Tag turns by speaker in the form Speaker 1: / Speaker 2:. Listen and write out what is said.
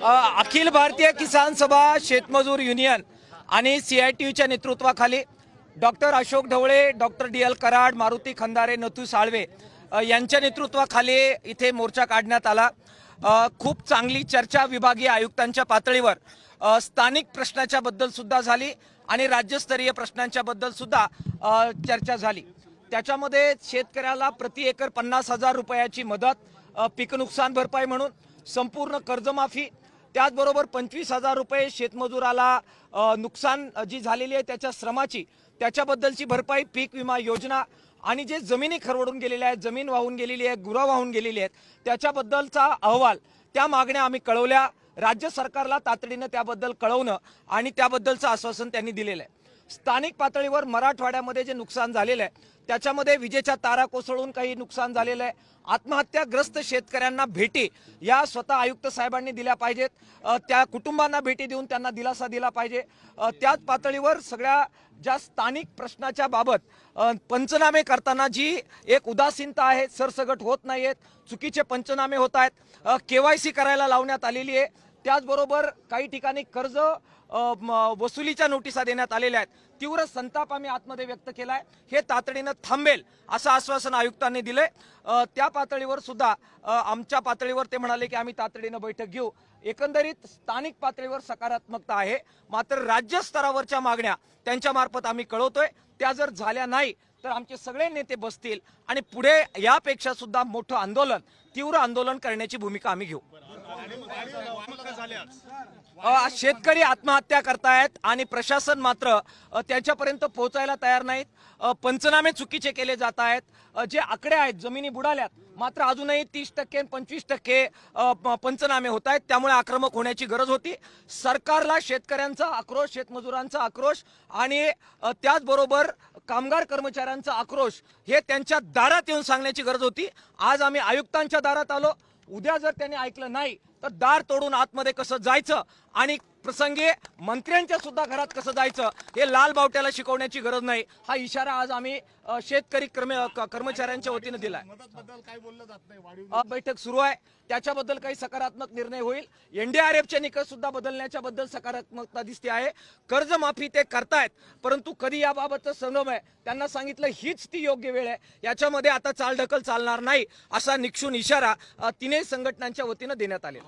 Speaker 1: अखिल भारतीय किसान सभा शेतमजूर युनियन आणि सी आय टी यूच्या नेतृत्वाखाली doctor Ashok Dhawale doctor D L Karad Maruti Khandare Nathu Salve यांच्या नेतृत्वाखाली इथे मोर्चा काढण्यात आला. खूप चांगली चर्चा विभागीय आयुक्तांच्या पातळीवर स्थानिक प्रश्नाच्या बद्दल सुद्धा झाली आणि राज्यस्तरीय प्रश्नांच्या बद्दल सुद्धा चर्चा झाली. त्याच्यामध्ये शेतकऱ्याला प्रति एकर पन्नास हजार रुपयाची मदत पीक नुकसान भरपाई म्हणून संपूर्ण कर्जमाफी त्याचबरोबर पंचवीस हजार रुपये शेतमजुराला नुकसान जी झालेली आहे त्याच्या श्रमाची त्याच्याबद्दलची भरपाई पीक विमा योजना आणि जे जमिनी खरवडून गेलेल्या आहेत जमीन वाहून गेलेली आहे गुरं वाहून गेलेली आहेत त्याच्याबद्दलचा अहवाल त्या मागण्या आम्ही कळवल्या. राज्य सरकारला तातडीनं त्याबद्दल कळवणं आणि त्याबद्दलचं आश्वासन त्यांनी दिलेलं आहे. स्थानिक पातळीवर मराठवाड्यामध्ये जे नुकसान झालेलं आहे त्याच्यामध्ये विजेच्या तारा कोसळून काही नुकसान झालेलं आहे. आत्महत्याग्रस्त शेतकऱ्यांना भेटी या स्वतः आयुक्त साहेबांनी दिल्या पाहिजेत. त्या कुटुंबांना भेटी देऊन त्यांना दिलासा दिला पाहिजे. त्याच पातळीवर सगळ्या ज्या स्थानिक प्रश्नाच्या बाबत पंचनामे करताना जी एक उदासीनता आहे सरसगट होत नाही आहेत चुकीचे पंचनामे होत आहेत. केवायसी करायला लावण्यात आलेली आहे. त्याचबरोबर काही ठिकाणी कर्ज वसुलीच्या नोटिसा देण्यात आलेल्या आहेत. तीव्र संताप आम्ही आतमध्ये व्यक्त केला आहे हे तातडीनं थांबेल असं आश्वासन आयुक्तांनी दिलंय. त्या पातळीवर सुद्धा आमच्या पातळीवर ते म्हणाले की आम्ही तातडीनं बैठक घेऊ. एकंदरीत स्थानिक पातळीवर सकारात्मकता आहे. मात्र राज्य स्तरावरच्या मागण्या त्यांच्या मार्फत आम्ही कळवतोय. त्या जर झाल्या नाही तर आमचे सगळे नेते बसतील आणि पुढे यापेक्षा सुद्धा मोठं आंदोलन तीव्र आंदोलन करण्याची भूमिका आम्ही घेऊ. शेतकरी आत्महत्या करतायत आणि प्रशासन मात्र त्यांच्यापर्यंत पोहोचायला तयार नाहीत. पंचनामे चुकीचे केले जात आहेत जे आकडे आहेत जमिनी बुडाल्यात मात्र अजूनही तीस टक्के पंचवीस टक्के पंचनामे होत आहेत त्यामुळे आक्रमक होण्याची गरज होती. सरकारला शेतकऱ्यांचा आक्रोश शेतमजुरांचा आक्रोश आणि त्याचबरोबर कामगार कर्मचाऱ्यांचा आक्रोश हे त्यांच्या दारात येऊन सांगण्याची गरज होती. आज आम्ही आयुक्तांच्या दारात आलो. उद्या जर त्यांनी ऐकलं नाही तर दार तोडून आतमध्ये कसं जायचं आणि प्रसंगी मंत्र्यांच्या सुद्धा घरात कसं जायचं हे लाल बावट्याला शिकवण्याची गरज नाही. हा इशारा आज आम्ही शेतकरी कर्म कर्मचाऱ्यांच्या वतीनं दिलाय.
Speaker 2: काय बोललं जात नाही
Speaker 1: बैठक सुरू आहे. त्याच्याबद्दल काही सकारात्मक निर्णय होईल. एनडीआरएफचे निकष सुद्धा बदलण्याच्या बद्दल सकारात्मकता दिसते आहे. कर्जमाफी ते करतायत परंतु कधी याबाबतचं संगम आहे? त्यांना सांगितलं हीच ती योग्य वेळ आहे. याच्यामध्ये आता चालढकल चालणार नाही असा निक्षून इशारा तिन्ही संघटनांच्या वतीनं देण्यात आलेला